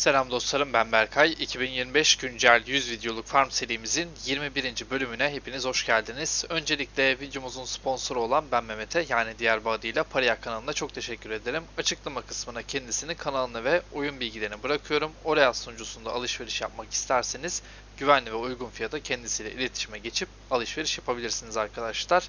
Selam dostlarım ben Berkay. 2025 güncel 100 videoluk farm serimizin 21. bölümüne hepiniz hoş geldiniz. Öncelikle videomuzun sponsoru olan ben Mehmet'e yani diğer bir adıyla Pariyak kanalına çok teşekkür ederim. Açıklama kısmına kendisini kanalını ve oyun bilgilerini bırakıyorum. Oraya sunucusunda alışveriş yapmak isterseniz güvenli ve uygun fiyata kendisiyle iletişime geçip alışveriş yapabilirsiniz arkadaşlar.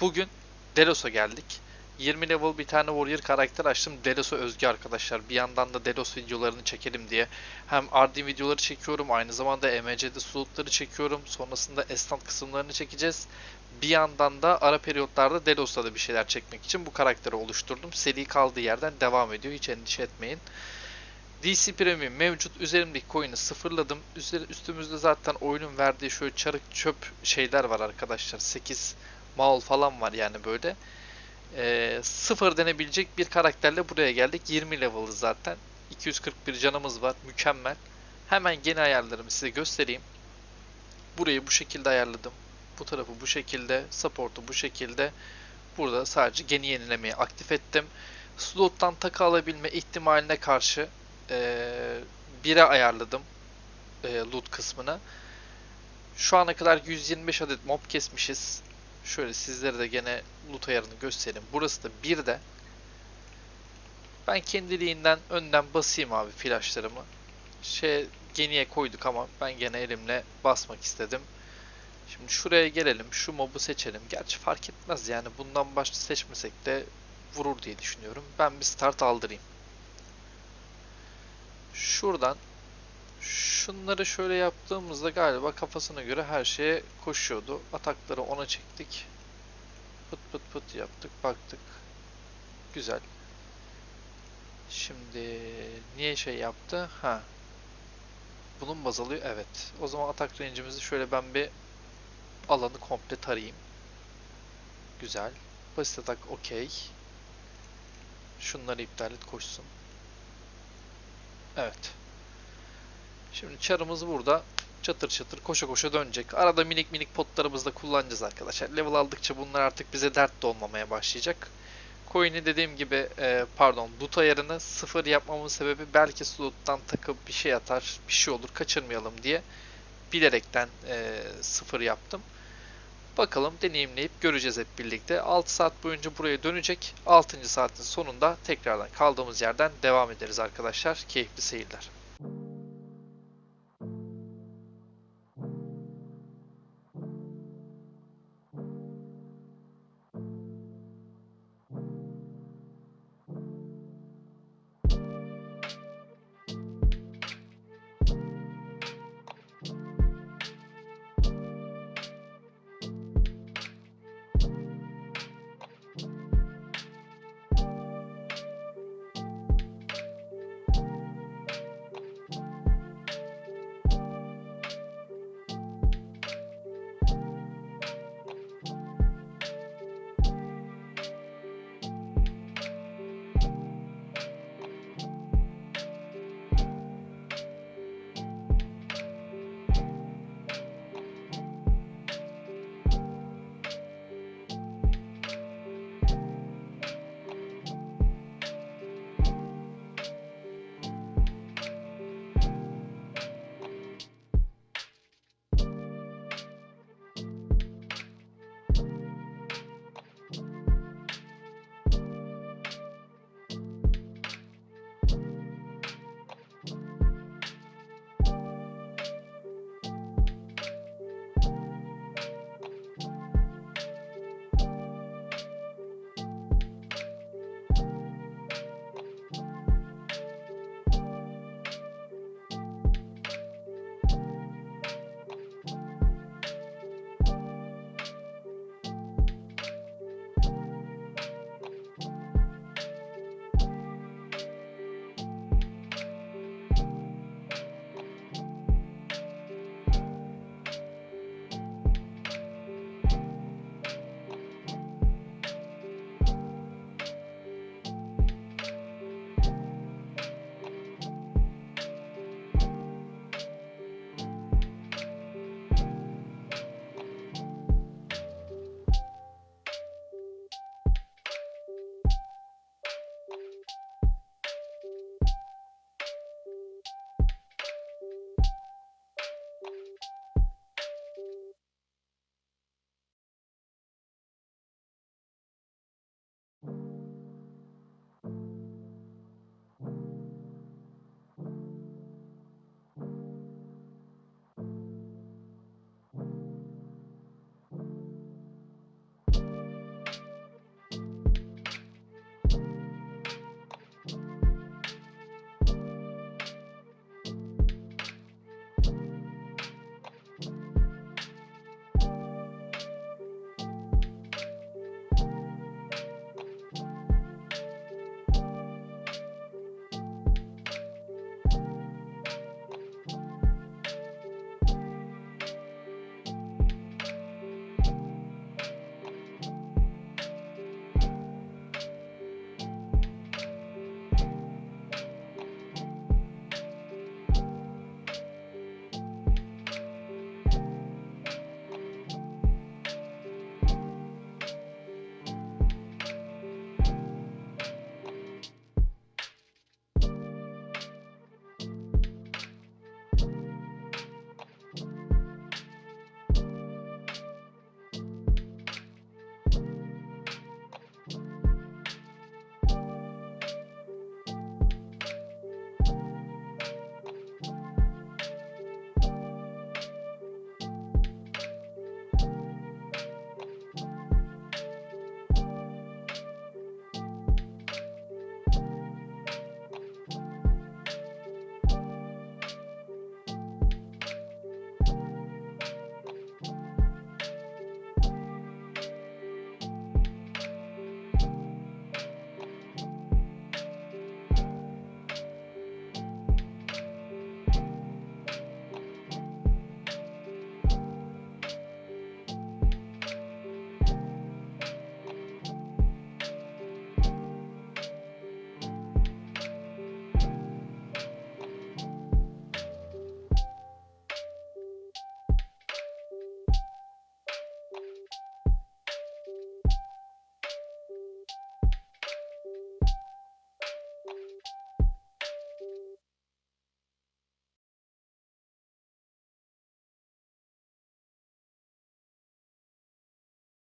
Bugün Delos'a geldik. 20 level bir tane warrior karakter açtım. Delos'a özgü arkadaşlar. Bir yandan da Delos videolarını çekelim diye. Hem Ardim videoları çekiyorum. Aynı zamanda EMC'de slotları çekiyorum. Sonrasında esnaf kısımlarını çekeceğiz. Bir yandan da ara periyotlarda Delos'ta da bir şeyler çekmek için bu karakteri oluşturdum. Seri kaldığı yerden devam ediyor. Hiç endişe etmeyin. DC Premium mevcut. Üzerimdeki coin'i sıfırladım. Üstümüzde zaten oyunun verdiği şöyle çarık çöp şeyler var arkadaşlar. 8 maul falan var yani böyle e, sıfır denebilecek bir karakterle buraya geldik. 20 level'ı zaten. 241 canımız var. Mükemmel. Hemen gene ayarlarımı size göstereyim. Burayı bu şekilde ayarladım. Bu tarafı bu şekilde. Support'u bu şekilde. Burada sadece geni yenilemeyi aktif ettim. Slot'tan takı alabilme ihtimaline karşı e, 1'e ayarladım e, loot kısmını. Şu ana kadar 125 adet mob kesmişiz. Şöyle sizlere de gene loot ayarını göstereyim. Burası da bir de ben kendiliğinden önden basayım abi flashlarımı. Şey geniye koyduk ama ben gene elimle basmak istedim. Şimdi şuraya gelelim. Şu mobu seçelim. Gerçi fark etmez yani bundan başta seçmesek de vurur diye düşünüyorum. Ben bir start aldırayım. Şuradan şunları şöyle yaptığımızda galiba kafasına göre her şeye koşuyordu. Atakları ona çektik. Pıt pıt pıt yaptık, baktık. Güzel. Şimdi niye şey yaptı? Ha. Bunun baz alıyor. Evet. O zaman atak range'imizi şöyle ben bir alanı komple tarayayım. Güzel. Basit atak okey. Şunları iptal et koşsun. Evet. Şimdi çarımız burada çatır çatır koşa koşa dönecek. Arada minik minik potlarımızı da kullanacağız arkadaşlar. Level aldıkça bunlar artık bize dert de olmamaya başlayacak. Coin'i dediğim gibi e, pardon loot ayarını sıfır yapmamın sebebi belki slottan takıp bir şey atar bir şey olur kaçırmayalım diye bilerekten e, sıfır yaptım. Bakalım deneyimleyip göreceğiz hep birlikte. 6 saat boyunca buraya dönecek. 6. saatin sonunda tekrardan kaldığımız yerden devam ederiz arkadaşlar. Keyifli seyirler.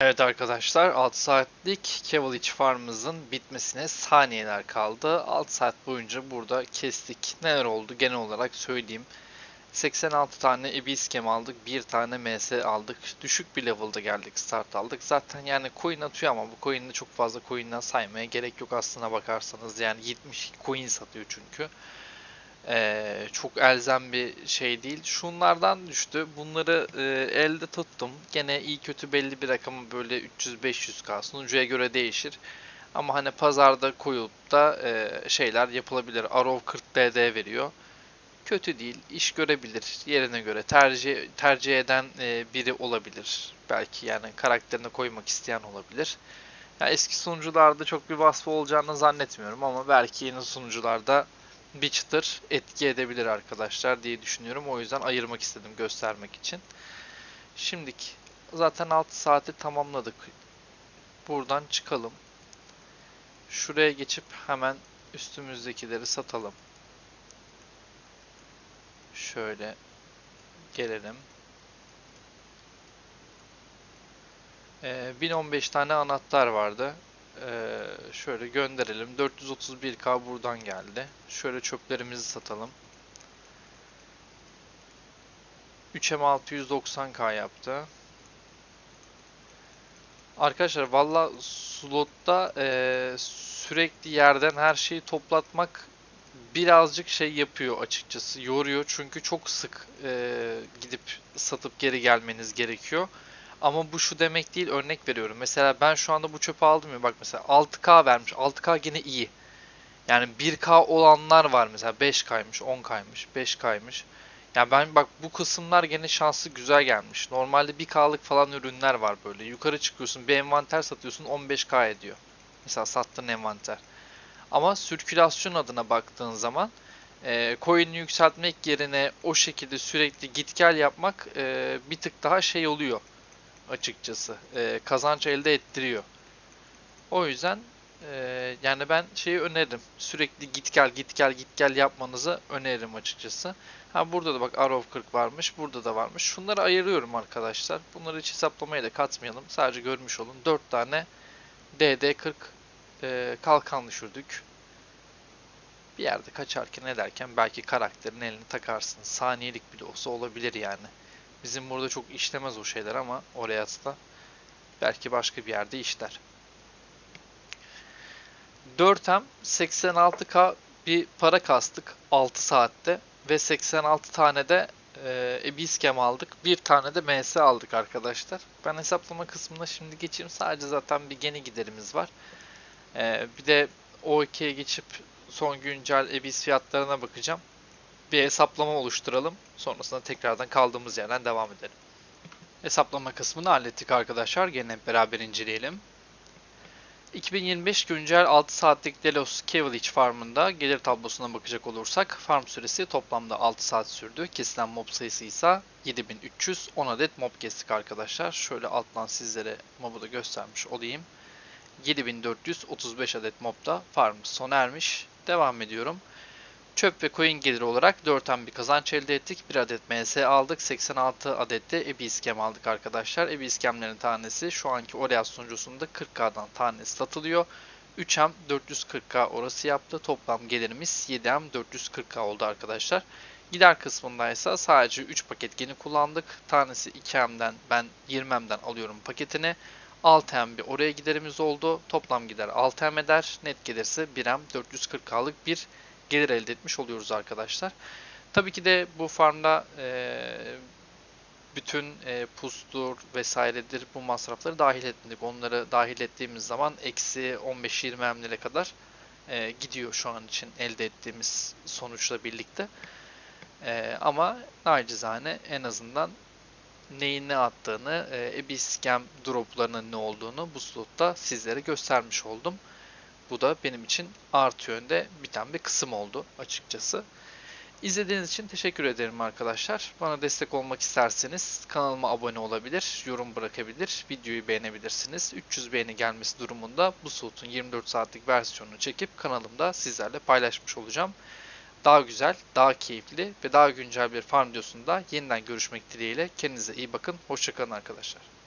Evet arkadaşlar 6 saatlik Cavalier farmımızın bitmesine saniyeler kaldı. 6 saat boyunca burada kestik. Neler oldu genel olarak söyleyeyim. 86 tane Abyss Gem aldık, 1 tane MS aldık. Düşük bir level'da geldik, start aldık. Zaten yani coin atıyor ama bu coin'de çok fazla coin'den saymaya gerek yok aslına bakarsanız. Yani 70 coin satıyor çünkü. Ee, çok elzem bir şey değil. Şunlardan düştü. Bunları e, elde tuttum. Gene iyi kötü belli bir rakamı böyle 300-500k sunucuya göre değişir. Ama hani pazarda koyup da e, şeyler yapılabilir. Arrow 40 DD veriyor. Kötü değil, iş görebilir. Yerine göre tercih tercih eden e, biri olabilir. Belki yani karakterine koymak isteyen olabilir. Ya eski sunucularda çok bir vasfı olacağını zannetmiyorum ama belki yeni sunucularda bir çıtır etki edebilir arkadaşlar diye düşünüyorum. O yüzden ayırmak istedim göstermek için. Şimdiki zaten 6 saati tamamladık. Buradan çıkalım. Şuraya geçip hemen üstümüzdekileri satalım. Şöyle gelelim. Ee, 1015 tane anahtar vardı. Ee, şöyle gönderelim. 431k buradan geldi. Şöyle çöplerimizi satalım. 3M 690k yaptı. Arkadaşlar valla slotta e, sürekli yerden her şeyi toplatmak birazcık şey yapıyor açıkçası. Yoruyor çünkü çok sık e, gidip satıp geri gelmeniz gerekiyor. Ama bu şu demek değil örnek veriyorum. Mesela ben şu anda bu çöpü aldım ya bak mesela 6K vermiş. 6K gene iyi. Yani 1K olanlar var mesela 5K'ymış, 10K'ymış, 5K'ymış. Yani ben bak bu kısımlar gene şanslı güzel gelmiş. Normalde 1K'lık falan ürünler var böyle. Yukarı çıkıyorsun bir envanter satıyorsun 15K ediyor. Mesela sattığın envanter. Ama sirkülasyon adına baktığın zaman e, coin'i yükseltmek yerine o şekilde sürekli git gel yapmak e, bir tık daha şey oluyor açıkçası. E, kazanç elde ettiriyor. O yüzden e, yani ben şeyi öneririm. Sürekli git gel git gel git gel yapmanızı öneririm açıkçası. Ha burada da bak Arrow 40 varmış. Burada da varmış. Şunları ayırıyorum arkadaşlar. Bunları hiç hesaplamaya da katmayalım. Sadece görmüş olun. 4 tane DD40 e, kalkan düşürdük. Bir yerde kaçarken ederken belki karakterin elini takarsın. Saniyelik bile olsa olabilir yani. Bizim burada çok işlemez o şeyler ama oraya da belki başka bir yerde işler. 4M 86K bir para kastık 6 saatte ve 86 tane de e, Ebiskem aldık. Bir tane de MS aldık arkadaşlar. Ben hesaplama kısmına şimdi geçeyim. Sadece zaten bir gene giderimiz var. E, bir de O2'ye geçip son güncel Ebis fiyatlarına bakacağım. Bir hesaplama oluşturalım. Sonrasında tekrardan kaldığımız yerden devam edelim. Hesaplama kısmını hallettik arkadaşlar. Gene beraber inceleyelim. 2025 güncel 6 saatlik Delos Cavalier farmında gelir tablosuna bakacak olursak farm süresi toplamda 6 saat sürdü. Kesilen mob sayısı ise 7310 adet mob kestik arkadaşlar. Şöyle alttan sizlere mob'u da göstermiş olayım. 7435 adet mobda farm sona ermiş. Devam ediyorum. Çöp ve coin geliri olarak 4'ten bir kazanç elde ettik. 1 adet MS aldık. 86 adet de EBI iskem aldık arkadaşlar. EBI iskemlerin tanesi şu anki Oreas sunucusunda 40K'dan tanesi satılıyor. 3M 440K orası yaptı. Toplam gelirimiz 7M 440K oldu arkadaşlar. Gider kısmında ise sadece 3 paket geni kullandık. Tanesi 2M'den ben 20M'den alıyorum paketini. 6M bir oraya giderimiz oldu. Toplam gider 6M eder. Net gelirse 1M 440K'lık bir gelir elde etmiş oluyoruz arkadaşlar. Tabii ki de bu farmda e, bütün e, pustur vesairedir bu masrafları dahil etmedik. Onları dahil ettiğimiz zaman eksi 15-20 emlere kadar e, gidiyor şu an için elde ettiğimiz sonuçla birlikte. E, ama nacizane en azından neyin ne attığını, e, Ebiscam droplarının ne olduğunu bu slotta sizlere göstermiş oldum. Bu da benim için artı yönde biten bir kısım oldu açıkçası. İzlediğiniz için teşekkür ederim arkadaşlar. Bana destek olmak isterseniz kanalıma abone olabilir, yorum bırakabilir, videoyu beğenebilirsiniz. 300 beğeni gelmesi durumunda bu slotun 24 saatlik versiyonunu çekip kanalımda sizlerle paylaşmış olacağım. Daha güzel, daha keyifli ve daha güncel bir farm videosunda yeniden görüşmek dileğiyle. Kendinize iyi bakın. Hoşçakalın arkadaşlar.